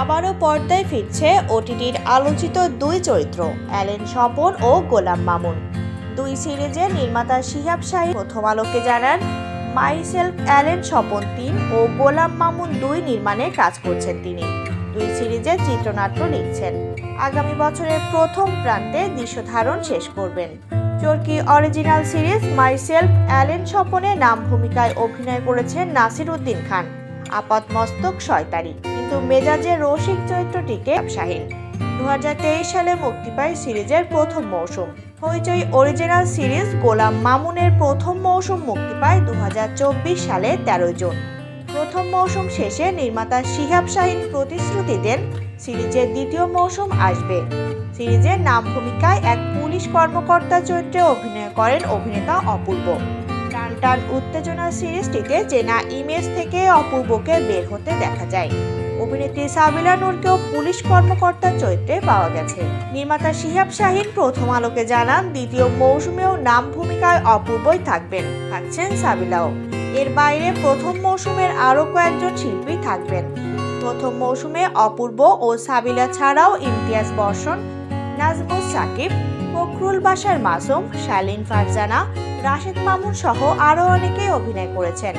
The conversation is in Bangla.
আবারও পর্দায় ফিরছে ওটিটির আলোচিত দুই চরিত্র, অ্যালেন স্বপন ও গোলাম মামুন। দুই সিরিজের নির্মাতা শিহাব শাহী প্রথম আলোকে জানান, মাই সেলফ, অ্যালেন স্বপন তিন ও গোলাম মামুন দুই নির্মাণে কাজ করছেন তিনি। দুই সিরিজের চিত্রনাট্য লিখছেন। আগামী বছরের প্রথম প্রান্তে দৃশ্য ধারণ শেষ করবেন। Chorki original series myself, Allen স্বপনে নাম ভূমিকায় অভিনয় করেছেন নাসির উদ্দিন খান। আপাত মস্তক শয়তারি কিন্তু মেজাজের রসিক চরিত্রটিকে ব্যবসাহীন দু সালে মুক্তি পায় সিরিজের প্রথম মৌসুম। হইচই অরিজিনাল সিরিজ গোলাম মামুনের প্রথম মৌসুম মুক্তি পায় দু হাজার চব্বিশ সালে তেরোই জুন। প্রথম মৌসুম শেষে নির্মাতা শিহাব শাহিন প্রতিশ্রুতি দেন সিরিজের দ্বিতীয় মৌসুম আসবে। সিরিজের নাম ভূমিকায় এক পুলিশ কর্মকর্তা চরিত্রে অভিনয় করেন অভিনেতা অপূর্ব। টান টান উত্তেজনা সিরিজটিতে চেনা ইমেজ থেকে অপূর্বকে বের হতে দেখা যায়। অভিনেত্রী সাবিলা নূরকেও পুলিশ কর্মকর্তার চরিত্রে পাওয়া গেছে। নির্মাতা শিহাব শাহিন প্রথম আলোকে জানান, দ্বিতীয় মৌসুমেও নাম ভূমিকায় অপূর্বই থাকবেন, থাকছেন সাবিলাও। এর বাইরে প্রথম মৌসুমের আরও কয়েকজন শিল্পী থাকবেন। প্রথম মৌসুমে অপূর্ব ও সাবিলা ছাড়াও ইমতিয়াজ বর্ষণ নাজমুস সাকিব, ফখরুল বাসার মাসুম, শালিন ফারজানা, রাশেদ মামুন সহ আরও অনেকেই অভিনয় করেছেন।